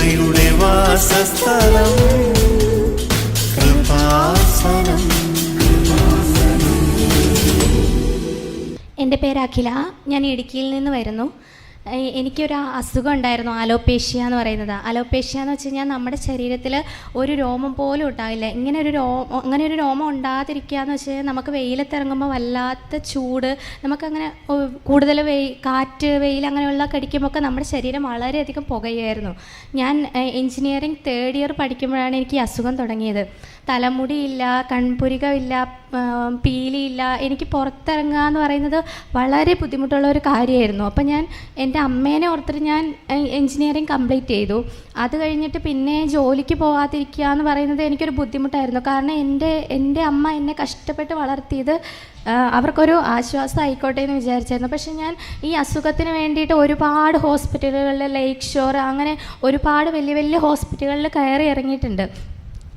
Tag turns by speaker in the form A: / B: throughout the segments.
A: കൃപയുടെ വാസസ്ഥലം കൃപാസനം.
B: എന്റെ പേര് അഖില. ഞാൻ ഇടുക്കിയിൽ നിന്ന് വരുന്നു. എനിക്കൊരു അസുഖം ഉണ്ടായിരുന്നു അലോപേഷ്യ എന്ന് പറയുന്നത്. അലോപേഷ്യ എന്ന് വെച്ച് കഴിഞ്ഞാൽ നമ്മുടെ ശരീരത്തിൽ ഒരു രോമം പോലും ഉണ്ടാവില്ല. ഇങ്ങനെ ഒരു രോമം അങ്ങനെ ഒരു രോമം ഉണ്ടാകാതിരിക്കുക എന്ന് വെച്ച് കഴിഞ്ഞാൽ നമുക്ക് വെയിലത്തിറങ്ങുമ്പോൾ വല്ലാത്ത ചൂട് നമുക്കങ്ങനെ കൂടുതൽ വെയിൽ കാറ്റ് വെയിൽ അങ്ങനെയുള്ള കടിക്കുമ്പോൾ നമ്മുടെ ശരീരം വളരെയധികം പുകയായിരുന്നു ഞാൻ എഞ്ചിനീയറിംഗ് തേർഡ് ഇയർ പഠിക്കുമ്പോഴാണ് എനിക്ക് അസുഖം തുടങ്ങിയത്. തലമുടിയില്ല കൺപുരികമില്ല പീലിയില്ല. എനിക്ക് പുറത്തിറങ്ങുക എന്ന് പറയുന്നത് വളരെ ബുദ്ധിമുട്ടുള്ള ഒരു കാര്യമായിരുന്നു. അപ്പം ഞാൻ എന്റെ അമ്മേനെ ഓർത്തിട്ട് ഞാൻ എൻജിനീയറിങ് കംപ്ലീറ്റ് ചെയ്തു. അത് കഴിഞ്ഞിട്ട് പിന്നെ ജോലിക്ക് പോകാതിരിക്കുക എന്ന് പറയുന്നത് എനിക്കൊരു ബുദ്ധിമുട്ടായിരുന്നു. കാരണം എന്റെ എന്റെ അമ്മ എന്നെ കഷ്ടപ്പെട്ട് വളർത്തിയത് അവർക്കൊരു ആശ്വാസം ആയിക്കോട്ടെ എന്ന് വിചാരിച്ചായിരുന്നു. പക്ഷേ ഞാൻ ഈ അസുഖത്തിന് വേണ്ടിയിട്ട് ഒരുപാട് ഹോസ്പിറ്റലുകളിൽ ലേക്ക് ഷോർ അങ്ങനെ ഒരുപാട് വലിയ വലിയ ഹോസ്പിറ്റലുകളിൽ കയറി ഇറങ്ങിയിട്ടുണ്ട്.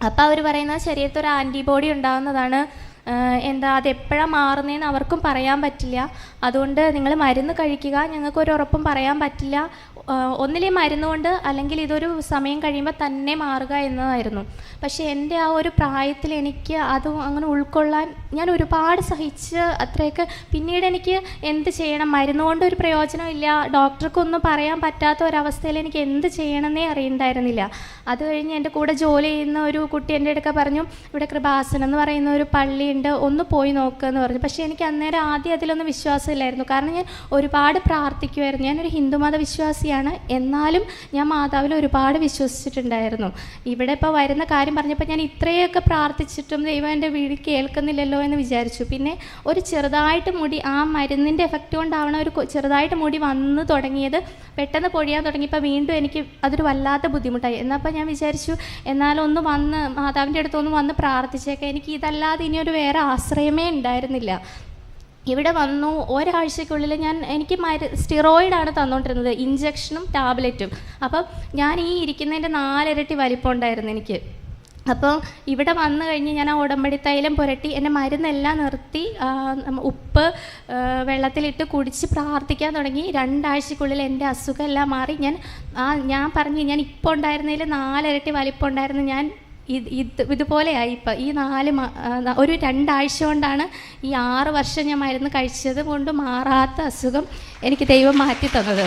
B: അപ്പോൾ അവർ പറയുന്നത് ശരീരത്തൊരു ആന്റിബോഡി ഉണ്ടാകുന്നതാണ് എന്താ അത് എപ്പോഴാണ് മാറുന്നതെന്ന് അവർക്കും പറയാൻ പറ്റില്ല. അതുകൊണ്ട് നിങ്ങൾ മരുന്ന് കഴിക്കുക ഞങ്ങൾക്ക് ഒരു ഉറപ്പും പറയാൻ പറ്റില്ല. ഒന്നിലേ മരുന്ന് കൊണ്ട് അല്ലെങ്കിൽ ഇതൊരു സമയം കഴിയുമ്പോൾ തന്നെ മാറുക എന്നതായിരുന്നു. പക്ഷേ എന്റെ ആ ഒരു പ്രായത്തിൽ എനിക്ക് അത് അങ്ങനെ ഉൾക്കൊള്ളാൻ ഞാൻ ഒരുപാട് സഹിച്ച് അത്രയൊക്കെ പിന്നീട് എനിക്ക് എന്ത് ചെയ്യണം? മരുന്ന് കൊണ്ട് ഒരു പ്രയോജനമില്ല ഡോക്ടർക്കൊന്നും പറയാൻ പറ്റാത്ത ഒരവസ്ഥയിൽ എനിക്ക് എന്ത് ചെയ്യണമെന്നേ അറിയണ്ടായിരുന്നില്ല. അത് കഴിഞ്ഞ് എന്റെ കൂടെ ജോലി ചെയ്യുന്ന ഒരു കുട്ടി എന്റെ അടുക്ക പറഞ്ഞു ഇവിടെ കൃപാസനം എന്ന് പറയുന്ന ഒരു പള്ളിയുണ്ട് ഒന്ന് പോയി നോക്കുക എന്ന് പറഞ്ഞു. പക്ഷേ എനിക്ക് അന്നേരം ആദ്യം അതിലൊന്നും വിശ്വാസമില്ലായിരുന്നു. കാരണം ഞാൻ ഒരുപാട് പ്രാർത്ഥിക്കുമായിരുന്നു ഞാനൊരു ഹിന്ദുമത വിശ്വാസിയാണ് എന്നാലും ഞാൻ മാതാവിൽ ഒരുപാട് വിശ്വസിച്ചിട്ടുണ്ടായിരുന്നു. ഇവിടെ ഇപ്പോൾ വരുന്ന കാര്യം പറഞ്ഞപ്പോൾ ഞാൻ ഇത്രയൊക്കെ പ്രാർത്ഥിച്ചിട്ടും ദൈവം എന്റെ വീട് കേൾക്കുന്നില്ലല്ലോ എന്ന് വിചാരിച്ചു. പിന്നെ ഒരു ചെറുതായിട്ട് മുടി ആ മരുന്നിന്റെ എഫക്റ്റ് കൊണ്ടാവണം ഒരു ചെറുതായിട്ട് മുടി വന്ന് തുടങ്ങിയത്. പെട്ടെന്ന് പൊഴിയാൻ തുടങ്ങിയപ്പോൾ വീണ്ടും എനിക്ക് അതൊരു വല്ലാത്ത ബുദ്ധിമുട്ടായി. എന്നപ്പോൾ ഞാൻ വിചാരിച്ചു എന്നാലും ഒന്ന് വന്ന് മാതാവിന്റെ അടുത്ത് ഒന്ന് വന്ന് പ്രാർത്ഥിച്ചേക്കാം. എനിക്ക് ഇതല്ലാതെ ഇനി ഒരു വേറെ ആശ്രയമേ ഉണ്ടായിരുന്നില്ല. ഇവിടെ വന്നു ഒരാഴ്ചക്കുള്ളിൽ ഞാൻ എനിക്ക് മരു സ്റ്റിറോയിഡാണ് തന്നുകൊണ്ടിരുന്നത് ഇഞ്ചക്ഷനും ടാബ്ലറ്റും അപ്പം ഞാൻ ഈ ഇരിക്കുന്നതിന്റെ നാലിരട്ടി വലിപ്പം ഉണ്ടായിരുന്നു എനിക്ക്. അപ്പോൾ ഇവിടെ വന്നു കഴിഞ്ഞ് ഞാൻ ആ ഉടമ്പടി തൈലം പുരട്ടി എന്റെ മരുന്നെല്ലാം നിർത്തി ഉപ്പ് വെള്ളത്തിലിട്ട് കുടിച്ച് പ്രാർത്ഥിക്കാൻ തുടങ്ങി. രണ്ടാഴ്ചക്കുള്ളിൽ എന്റെ അസുഖമെല്ലാം മാറി. ഞാൻ ആ ഞാൻ പറഞ്ഞു ഞാൻ ഇപ്പോൾ ഉണ്ടായിരുന്നതിൽ നാലിരട്ടി വലിപ്പം ഉണ്ടായിരുന്നു. ഞാൻ ഇത് ഇത് ഇതുപോലെയായി ഇപ്പം ഈ നാല് ഒരു രണ്ടാഴ്ച കൊണ്ടാണ് ഈ ആറ് വർഷം ഞാൻ മരുന്ന് കഴിച്ചത് കൊണ്ട് മാറാത്ത അസുഖം എനിക്ക് ദൈവം മാറ്റി തന്നത്